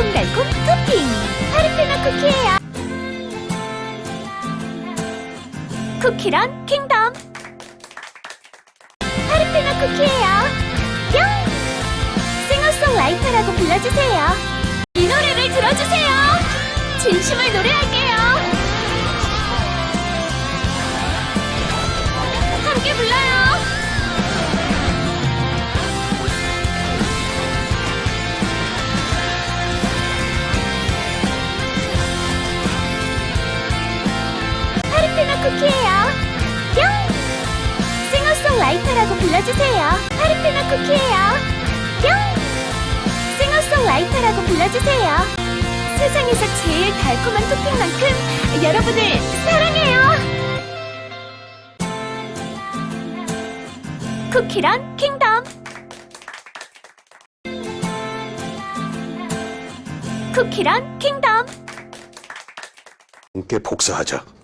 달콤달콤 토핑. 파르페나 쿠키예요. 쿠키런 킹덤. 파르페나 쿠키예요. 뿅! 싱어송라이터라고 불러주세요. 이 노래를 들어주세요. 진심을 노래할게요. 쿠키예요. 뿅! 싱어송라이터라고 불러주세요. 파르페나 쿠키예요. 뿅! 싱어송라이터라고 불러주세요. 세상에서 제일 달콤한 토핑만큼 여러분을 사랑해요. 쿠키런 킹덤. 쿠키런 킹덤. 함께 복사하자.